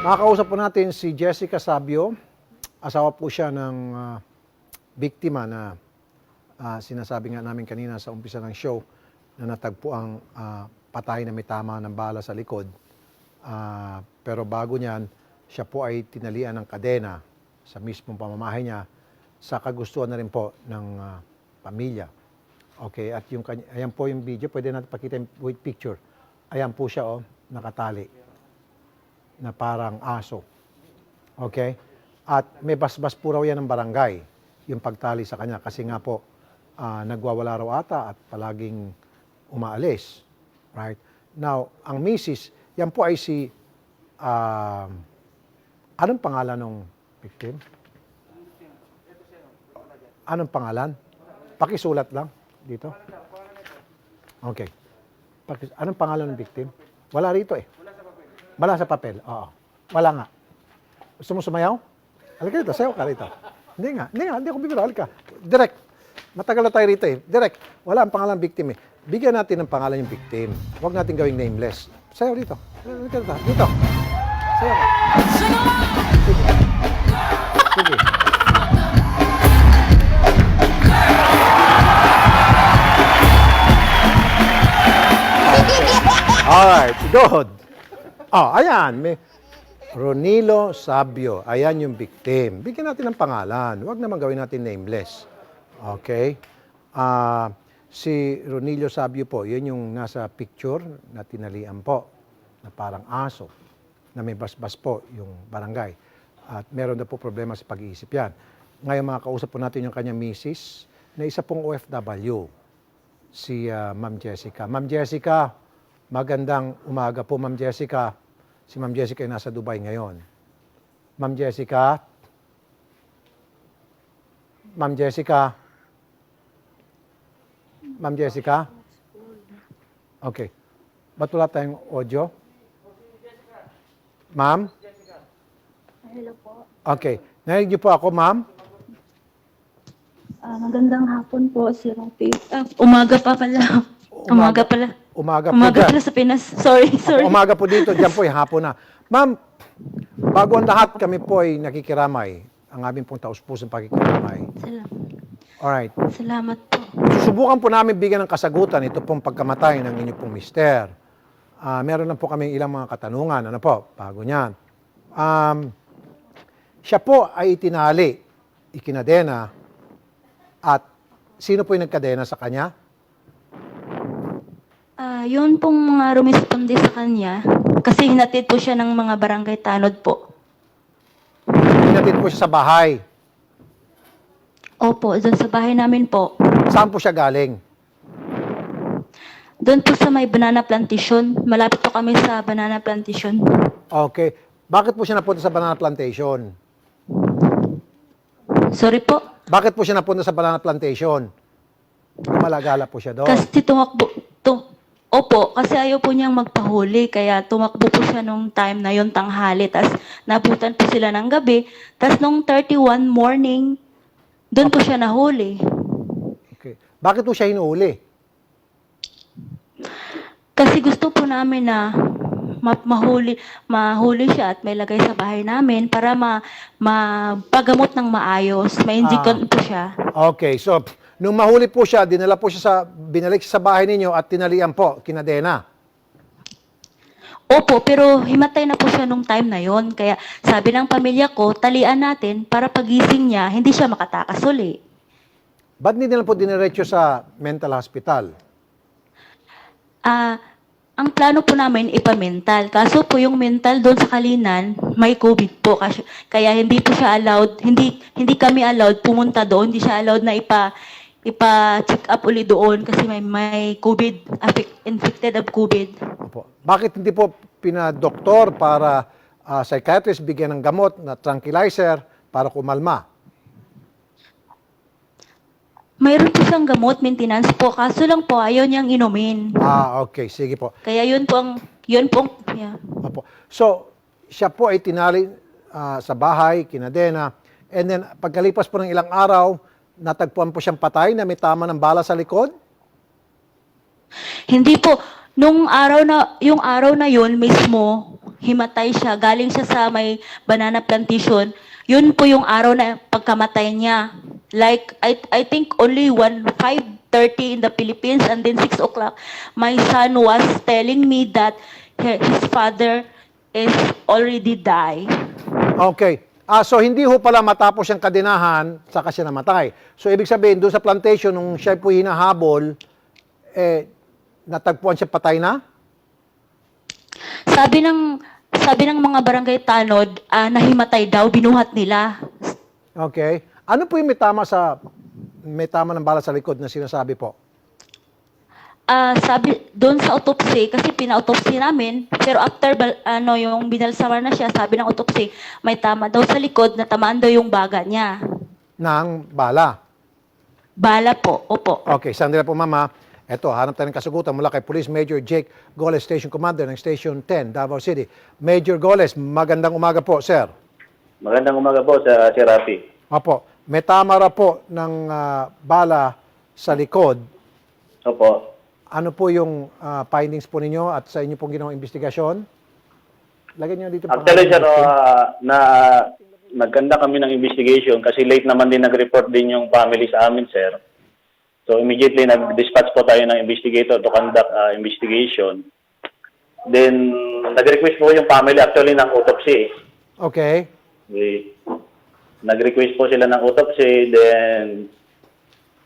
Makakausap po natin si Jessica Sabio. Asawa po siya ng ah, biktima na ah, sinasabi nga namin kanina sa umpisa ng show na natagpo ang ah, patay na may tama ng bala sa likod. Ah, pero bago niyan, siya po ay tinalian ng kadena sa mismong pamamahay niya sa kagustuhan na rin po ng ah, pamilya. Okay, at yung ayan po yung video, pwede natin pakita yung picture. Ayan po siya, oh, nakatali na parang aso. Okay? At may basbas po raw yan ng barangay, yung pagtali sa kanya. Kasi nga po, ah, nagwawala raw ata at palaging umaalis. Right? Now, ang misis, yan po ay si, um, anong pangalan ng victim? Anong pangalan? Pakisulat lang dito. Okay. Anong pangalan ng victim? Wala rito eh. Wala sa papel. Oo. Wala nga. Gusto mo sumayaw? Halika rito, sayaw ka rito. Hindi nga, hindi nga, hindi ako bibiro. Halika. Direct. Matagal na tayo rito eh. Direct. Wala ang pangalan ng victim eh. Bigyan natin ng pangalan yung victim. Huwag natin gawing nameless. Sayaw dito. Halika rito. Dito. Sayaw ka. Sige. Sige. Alright, good. Oh, ayan. May Ronilo Sabio. Ayan yung victim. Bigyan natin ng pangalan. Huwag naman gawin natin nameless. Okay? Ah, si Ronilo Sabio po, yun yung nasa picture na tinalian po na parang aso na may basbas po yung barangay. At meron na po problema sa pag-iisip yan. Ngayon mga kausap po natin yung kanyang misis na isa pong OFW si ah, Ma'am Jessica. Ma'am Jessica, magandang umaga po Ma'am Jessica. Si Ma'am Jessica ay nasa Dubai ngayon. Ma'am Jessica? Ma'am Jessica? Ma'am Jessica? Okay. Ba't wala tayong audio? Ma'am? Hello po. Okay. Narinig niyo po ako, ma'am? Ah, magandang hapon po, si Rafi. Ah, umaga pa pala. Umaga, pala. Umaga po Umaga dyan. pala sa Pinas. Sorry, sorry. Umaga po dito, dyan po, eh, hapon na. Ma'am, bago ang lahat, kami po ay nakikiramay. Ang aming pong taus-pusong pakikiramay. Salamat. Alright. Salamat po. Susubukan po namin bigyan ng kasagutan ito pong pagkamatay ng inyong pong mister. Ah, meron lang po kami ilang mga katanungan. Ano po? Bago niyan. Um, siya po ay itinali, ikinadena, at sino po yung nagkadena sa kanya? Ah, yun pong mga rumisponde sa kanya, kasi hinatid po siya ng mga barangay tanod po. Pinatid po siya sa bahay. Opo, doon sa bahay namin po. Saan po siya galing? Doon po sa may banana plantation. Malapit po kami sa banana plantation. Okay. Bakit po siya napunta sa banana plantation? Sorry po. Bakit po siya napunta sa banana plantation? Malagala po siya doon. Kasi tumakbo, tum, opo, kasi ayaw po niyang magpahuli, kaya tumakbo po siya nung time na yon tanghali, tapos nabutan po sila ng gabi, tapos nung 31 morning, doon po siya nahuli. Okay. Bakit po siya hinuuli? Kasi gusto po namin na ma- mahuli, mahuli siya at may lagay sa bahay namin para ma, mapagamot ng maayos, ma-inject po siya. Okay, so nung mahuli po siya, dinala po siya sa, binalik siya sa bahay ninyo at tinalian po, kinadena. Opo, pero himatay na po siya nung time na yon. Kaya sabi ng pamilya ko, talian natin para pagising niya, hindi siya makatakas uli. Ba't hindi nila po diniretso sa mental hospital? Ah, ang plano po namin ipa-mental. Kaso po yung mental doon sa Kalinan, may COVID po. Kasi, kaya hindi po siya allowed, hindi hindi kami allowed pumunta doon. Hindi siya allowed na ipa ipa-check up uli doon kasi may may COVID, affect, infected of COVID. Opo. Bakit hindi po pinadoktor para ah, psychiatrist bigyan ng gamot na tranquilizer para kumalma? Mayroon po siyang gamot, maintenance po. Kaso lang po, ayaw niyang inumin. Ah, okay. Sige po. Kaya yun po ang, yun po, ang- yeah. Opo. So, siya po ay tinali ah, sa bahay, kinadena, and then pagkalipas po ng ilang araw, natagpuan po siyang patay na may tama ng bala sa likod? Hindi po, nung araw na, yung araw na yun mismo, himatay siya, galing siya sa may banana plantation, yun po yung araw na pagkamatay niya. Like, I, I think only 1, 5.30 in the Philippines and then 6 o'clock, my son was telling me that his father is already died. Okay. Ah, so hindi ho pala matapos yung kadinahan, saka siya namatay. So ibig sabihin, doon sa plantation, nung siya po hinahabol, eh, natagpuan siya patay na? Sabi ng sabi ng mga barangay tanod, ah, nahimatay daw, binuhat nila. Okay. Ano po yung may tama sa may tama ng bala sa likod na sinasabi po? Ah, sabi doon sa autopsy kasi pina-autopsy namin, pero after ano yung binalsamar na siya, sabi ng autopsy, may tama daw sa likod na tamaan daw yung baga niya. Ng bala. Bala po, opo. Okay, sandali po mama. Ito, hanap tayo ng kasagutan mula kay Police Major Jake Goles, Station Commander ng Station 10, Davao City. Major Goles, magandang umaga po, sir. Magandang umaga po sa si Rafi. Opo, may tama ra po ng ah, bala sa likod. Opo. Ano po yung ah, findings po ninyo at sa inyo pong ginawang investigasyon? Lagyan niyo dito. Actually, sir, uh, na nagkanda kami ng investigation kasi late naman din nag-report din yung family sa amin, sir. So immediately nag-dispatch po tayo ng investigator to conduct uh, investigation. Then nag-request po yung family actually ng autopsy. Okay. We, nag-request po sila ng autopsy, then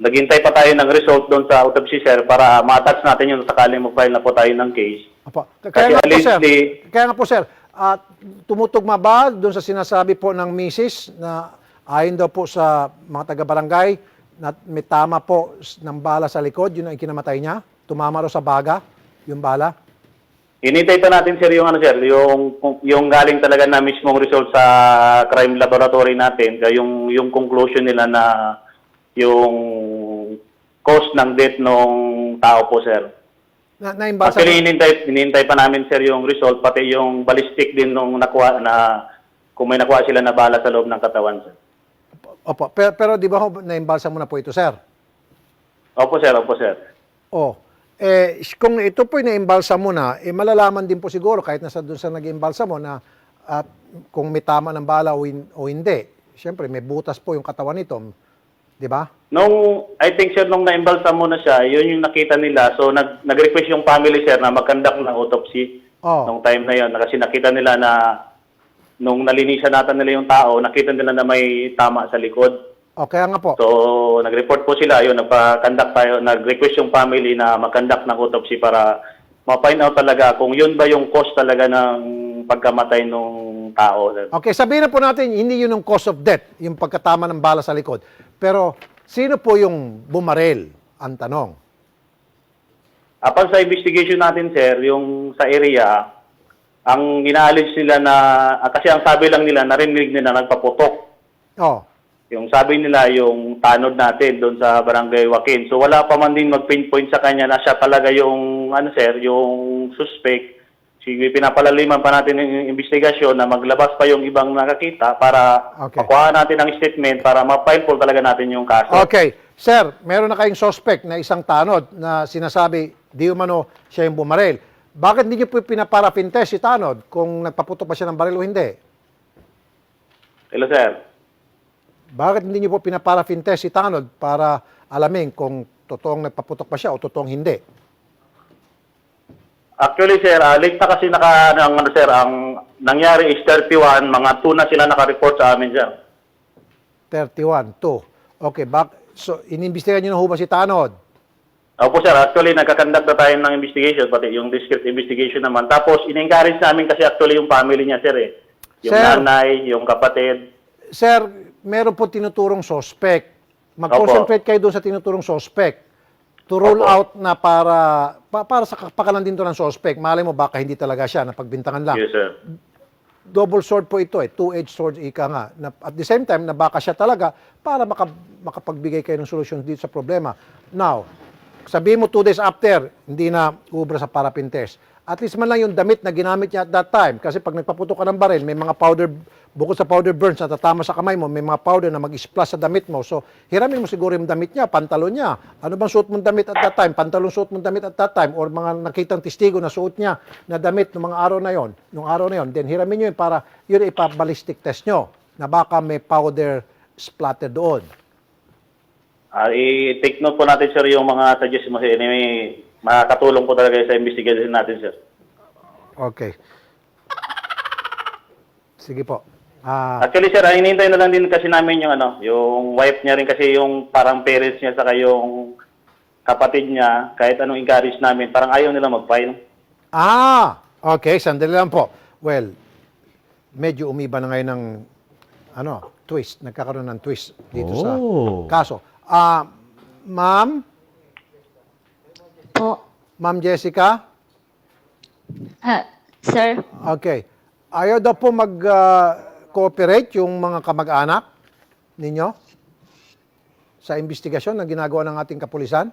naghintay pa tayo ng result doon sa autopsy, sir, para ma-attach natin yung sakaling mag-file na po tayo ng case. Opo. Kasi Kaya nga po, sir. allegedly- Kaya nga po, sir. At tumutugma ba doon sa sinasabi po ng misis na ayon daw po sa mga taga-barangay na may tama po s- ng bala sa likod, yun ang kinamatay niya? Tumama raw sa baga, yung bala? Hinintay pa natin sir yung ano sir, yung yung galing talaga na mismong result sa crime laboratory natin, kaya yung yung conclusion nila na yung cause ng death nung tao po sir. Na, naimbalsa Actually hinintay hinintay pa namin sir yung result pati yung ballistic din nung nakuha na kung may nakuha sila na bala sa loob ng katawan sir. Opo. Pero, pero di ba ho, naimbalsa mo na po ito, sir? Opo sir, opo sir. Oh, eh, kung ito po naimbalsa mo na, eh, malalaman din po siguro kahit nasa doon sa nag-imbalsa mo na at kung may tama ng bala o, hin- o hindi. Siyempre, may butas po yung katawan nito. Di ba? Nung, I think sir, nung na-embalsam mo na siya, yun yung nakita nila. So, nag, nag-request yung family sir na mag-conduct ng autopsy. Oh. Nung time na yun. Kasi nakita nila na, nung nalinisan natin nila yung tao, nakita nila na may tama sa likod. O, kaya nga po. So, nag-report po sila. Yun, nagpa-conduct tayo. Nag-request yung family na mag-conduct ng autopsy para ma-find out talaga kung yun ba yung cause talaga ng pagkamatay nung tao. sir. Okay, sabihin na po natin, hindi yun yung cause of death, yung pagkatama ng bala sa likod. Pero, sino po yung bumarel? Ang tanong. Upon sa investigation natin, sir, yung sa area, ang inaalis nila na, ah, kasi ang sabi lang nila, narinig nila nagpaputok. Oh, Yung sabi nila, yung tanod natin doon sa Barangay Joaquin. So wala pa man din mag-pinpoint sa kanya na siya talaga yung, ano sir, yung suspect. Sige, pinapalaliman pa natin yung investigasyon na maglabas pa yung ibang nakakita para Okay. makuha natin ang statement para ma-file po talaga natin yung kaso. Okay. Sir, meron na kayong suspect na isang tanod na sinasabi, di umano siya yung bumarel. Bakit hindi niyo po pinaparafin test si tanod kung nagpaputok pa siya ng baril o hindi? Hello, sir. Bakit hindi niyo po pinaparafin test si tanod para alamin kung totoong nagpaputok pa siya o totoong hindi? Actually, sir, uh, late na kasi naka, ng, ano, sir, ang nangyari is 31, mga 2 na sila naka-report sa amin, sir. 31, 2. Okay, bak so inimbestigahan niyo na ho ba si tanod? Opo, sir, actually, nagkakandak na tayo ng investigation, pati yung discrete investigation naman. Tapos, in-encourage namin kasi actually yung family niya, sir, eh. Yung Sir. nanay, yung kapatid. Sir, meron po tinuturong suspect. Mag-concentrate kayo doon sa tinuturong suspect. To rule Opo. out na para pa- para sa kapakanan din to ng suspect. Malay mo baka hindi talaga siya na pagbintangan lang. Yes, sir. Double sword po ito eh, two-edged sword ika nga. Na, at the same time na baka siya talaga para maka, makapagbigay kayo ng solusyon dito sa problema. Now, sabihin mo two days after, hindi na ubra sa parapin test. At least man lang yung damit na ginamit niya at that time. Kasi pag nagpaputok ka ng baril, may mga powder, bukod sa powder burns na tatama sa kamay mo, may mga powder na mag-splash sa damit mo. So, hiramin mo siguro yung damit niya, pantalon niya. Ano bang suot mong damit at that time? Pantalon suot mong damit at that time? Or mga nakitang testigo na suot niya na damit ng mga araw na yon, nung araw na yon, then hiramin niyo yun para yun ipabalistic test nyo na baka may powder splatter doon. Ah, i-take note po natin, sir, yung mga suggestions mo, sir. Anyway, makakatulong po talaga sa investigation natin, sir. Okay. Sige po. Ah, Actually, sir, ah, hinihintay na lang din kasi namin yung ano, yung wife niya rin kasi yung parang parents niya saka yung kapatid niya, kahit anong encourage namin, parang ayaw nila mag-file. Ah, okay, sandali lang po. Well, medyo umiba na ngayon ng ano, twist, nagkakaroon ng twist dito sa Oh. kaso. Ah, ma'am, Po. Ma'am Jessica, Ah, sir, okay. Ayaw daw po mag-cooperate yung mga kamag-anak ninyo sa investigasyon na ginagawa ng ating kapulisan?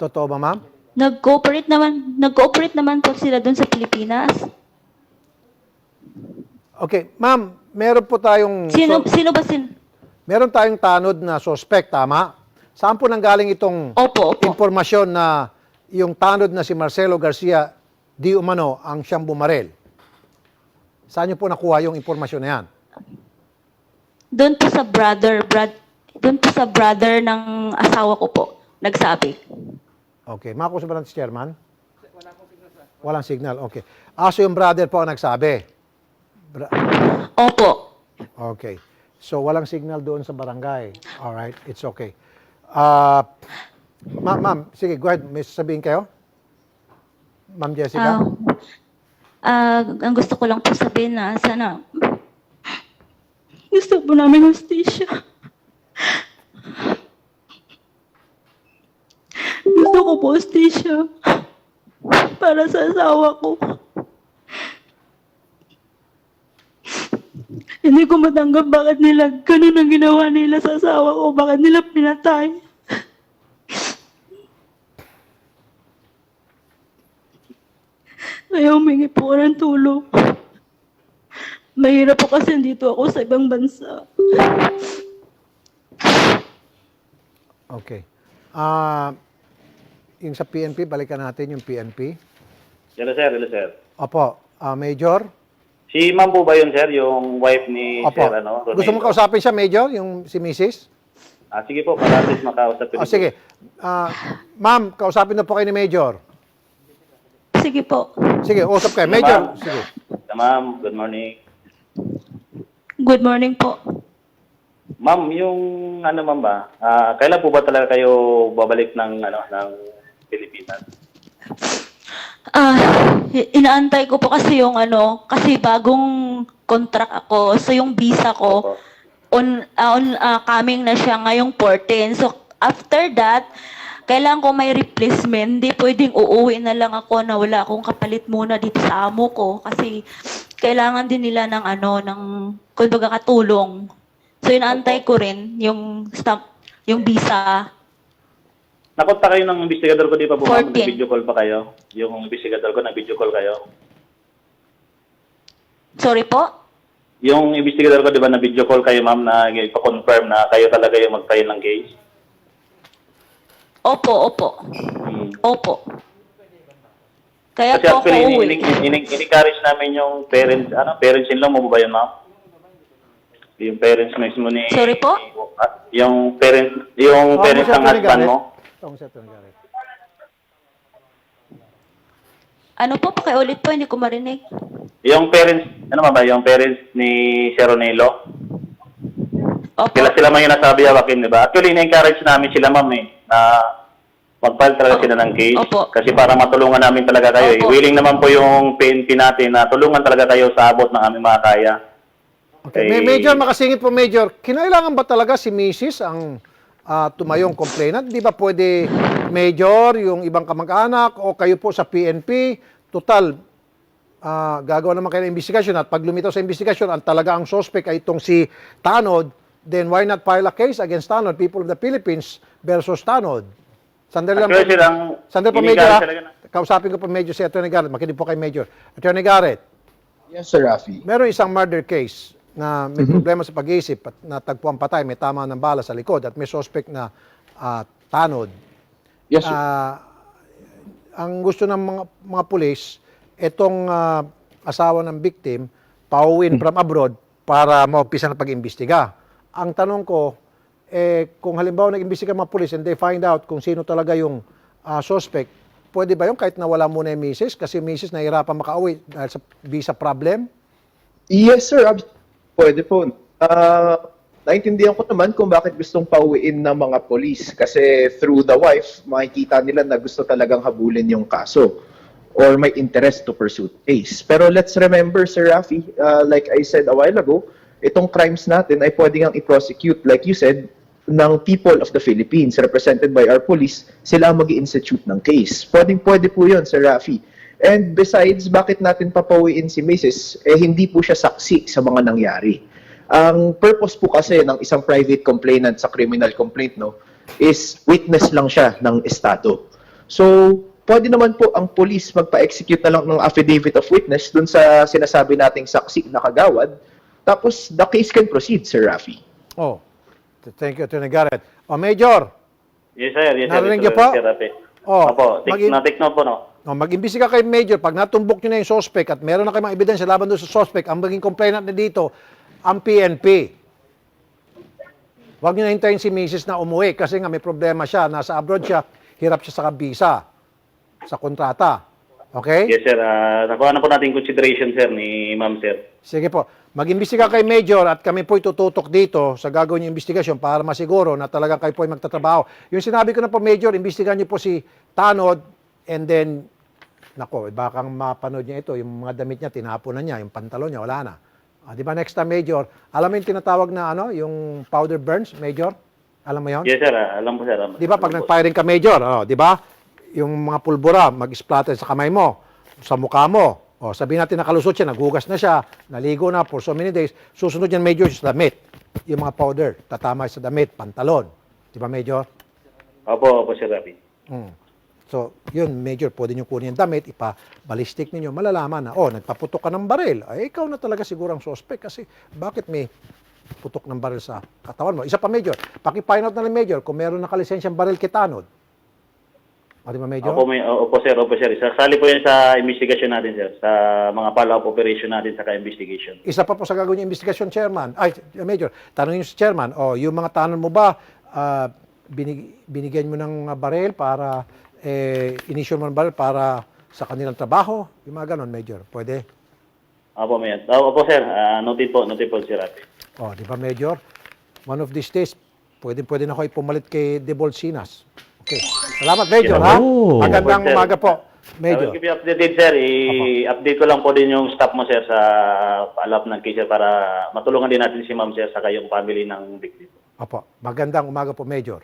Totoo ba, ma'am? nag-cooperate naman, nag-cooperate naman po sila doon sa Pilipinas. Okay, ma'am, meron po tayong... Sino, sino ba sin... meron tayong tanod na suspect, tama? Saan po nanggaling itong Opo, opo. impormasyon na yung tanod na si Marcelo Garcia di umano ang siyang bumarel? Saan niyo po nakuha yung impormasyon na yan? Doon po sa brother, brad, doon po sa brother ng asawa ko po, nagsabi. Okay, makakusap ba ng chairman? Walang signal, okay. Aso yung brother po ang nagsabi. Bra- Opo. okay. So, walang signal doon sa barangay. All right, it's okay. Ah, ma'am, ma'am, sige, go ahead. May sasabihin kayo? Ma'am Jessica? Ah, ah, ang gusto ko lang po sabihin na sana gusto po namin hostisya. Gusto ko po hostisya para sa asawa ko. Hindi ko matanggap bakit nila ganun ang ginawa nila sa asawa ko. Bakit nila pinatay. Kaya humingi po ako ng tulong. Mahirap po kasi dito ako sa ibang bansa. Okay. Ah, yung sa PNP, balikan natin yung PNP. Hello, sir. Hello, sir. Opo, ah, Major. Si ma'am po ba yun, sir? Yung wife ni Opo. sir, ano? Gusto mo kausapin siya, Major, yung si Mrs.? Ah, sige po, para at least makausap. O sige. Ah, ma'am, kausapin na po kayo ni Major. Sige po. Sige, usap kayo. Major, ma'am. sige. Yeah, ma'am, good morning. Good morning po. Ma'am, yung ano ma'am ba, ah, kailan po ba talaga kayo babalik ng ano ng Pilipinas? Ah, inaantay ko po kasi yung ano, kasi bagong contract ako. So yung visa ko on ah, on ah, coming na siya ngayong 14. So after that, kailangan ko may replacement. Hindi pwedeng uuwi na lang ako na wala akong kapalit muna dito sa amo ko kasi kailangan din nila ng ano, ng kumbaga katulong. So inaantay ko rin yung stamp, yung visa. Nakunta kayo ng investigador ko, di pa po ma'am? 14. Nag-video call pa kayo? Yung investigador ko, nag-video call kayo? Sorry po? Yung investigador ko, di ba, na-video call kayo ma'am na ipa-confirm na kayo talaga yung mag-file ng case? Opo, opo. Hmm. Opo. Kaya Kasi po ako actually, uwi. ini- ini- ini- ini-encourage namin yung parents, ano, parents-in-law mo ba yun, ma'am? Yung parents mismo ni... Sorry po? Ah, Yung parents, yung Oh, parents ng husband mo? Oh, Sir Tony Garrett. Ano po? Pakiulit po, hindi ko marinig. Yung parents, ano ba ba, yung parents ni Sir Ronelo? Opo. Sila sila man yung nasabi hawakin, di ba? Actually, na-encourage namin sila, ma'am, eh, na mag-file talaga sila ng case. Opo. Kasi para matulungan namin talaga kayo. Eh. Opo. Willing naman po yung PNP natin na tulungan talaga kayo sa abot ng aming mga kaya. Okay. Eh, May Major, makasingit po, Major. Kinailangan ba talaga si Mrs. ang ah, tumayong complainant? Di ba pwede, Major, yung ibang kamag-anak o kayo po sa PNP? Total, ah, gagawa naman kayo ng investigasyon at pag lumitaw sa investigasyon, ang talaga ang suspect ay itong si Tanod, then why not file a case against Tanod, people of the Philippines versus Tanod? Sandali lang Actually, po. sir, ang Sandali po, Major. Kausapin ko po Major si Attorney Garrett. Makinig po kay Major. Attorney Garrett, Yes, Sir Rafi. meron isang murder case na may problema sa pag-iisip at natagpuan patay, may tama ng bala sa likod at may suspect na ah, tanod. Yes, sir. Ah, ang gusto ng mga mga pulis, itong ah, asawa ng victim, pauwin from abroad para maumpisa ng pag-imbestiga. Ang tanong ko, eh, kung halimbawa nag-imbestiga mga pulis and they find out kung sino talaga yung ah, suspect, pwede ba yung kahit nawala muna yung misis? Kasi misis nahihirapan makauwi dahil sa visa problem? yes, sir. Ab- Pwede po. Ah, naintindihan ko naman kung bakit gustong pauwiin ng mga polis. Kasi through the wife, makikita nila na gusto talagang habulin yung kaso or may interest to pursue case. Pero let's remember, Sir Rafi, ah, like I said a while ago, itong crimes natin ay pwede nga i-prosecute, like you said, ng people of the Philippines, represented by our police, sila ang mag institute ng case. Pwedeng pwede po yun, Sir Rafi. And besides, bakit natin papawiin si Mrs. Eh, hindi po siya saksi sa mga nangyari. Ang purpose po kasi ng isang private complainant sa criminal complaint no is witness lang siya ng estado. So, pwede naman po ang police magpa-execute na lang ng affidavit of witness dun sa sinasabi nating saksi na kagawad. Tapos, the case can proceed, Sir Rafi. Oh, thank you, Attorney Garrett. O, Major, Yes, sir. Yes, sir. Narinig niyo po? Sir Rafi. Oh, Opo, take, mag- na-take note po, no? No, mag-imbestiga kay Major. Pag natumbok nyo na yung suspect at meron na kayong mga ebidensya laban doon sa suspect, ang maging complainant na dito, ang PNP. Huwag nyo na hintayin si Mrs. na umuwi kasi nga may problema siya. Nasa abroad siya, hirap siya sa kabisa, sa kontrata. Okay? Yes, sir. Uh, nakuha na po natin consideration, sir, ni ma'am, sir. Sige po. Mag-imbestiga kay Major at kami po itututok dito sa gagawin yung investigasyon para masiguro na talagang kayo po ay magtatrabaho. Yung sinabi ko na po, Major, imbestigahan niyo po si Tanod and then, nako, baka mapanood niya ito, yung mga damit niya, tinapon na niya, yung pantalon niya, wala na. Ah, di ba, next time, Major, alam mo yung tinatawag na ano, yung powder burns, Major? Alam mo yon? Yes, sir. ah, alam po, sir. Alam- Di ba pag nag-firing ka major, oh, di ba? Yung mga pulbura mag-splatter sa kamay mo, sa mukha mo. O, sabihin natin nakalusot siya, naghugas na siya, naligo na for so many days. Susunod yan major sa damit. Yung mga powder, tatama sa damit, pantalon. Di ba major? Opo, opo, sir Rafi. Mm. So, yun, major, pwede nyo kunin yung damit, ipa-ballistic ninyo, malalaman na, oh, nagpaputok ka ng baril. Ay, ikaw na talaga siguro ang suspect kasi bakit may putok ng baril sa katawan mo? Isa pa, major, paki-find out na lang, major, kung meron nakalisensyang baril kitanod. Di ba, major? Opo, may, opo, sir. Opo, sir. Sasali po yan sa investigation natin, sir. Sa mga follow-up operation natin sa investigation. Isa pa po sa gagawin yung investigasyon, Chairman. Ay, Major, tanongin niyo si Chairman, o yung mga tanong mo ba, ah, binig- binigyan mo ng baril para, eh, inisyon mo ng baril para sa kanilang trabaho? Yung mga ganon, Major. Pwede? Opo, may, opo, sir. Ah, noted po, noted po, sir. O, di ba, Major? One of these days, pwede, pwede na ako ipumalit kay De Bolsinas. Okay. Salamat, Major, ha? Oh. Magandang Sir. umaga po, I will Major. keep you updated, sir. I-update ko lang po din yung staff mo, sir, sa follow-up ng case, sir, para matulungan din natin si ma'am, sir, sa kayong family ng victim. Opo. Magandang umaga po, Major.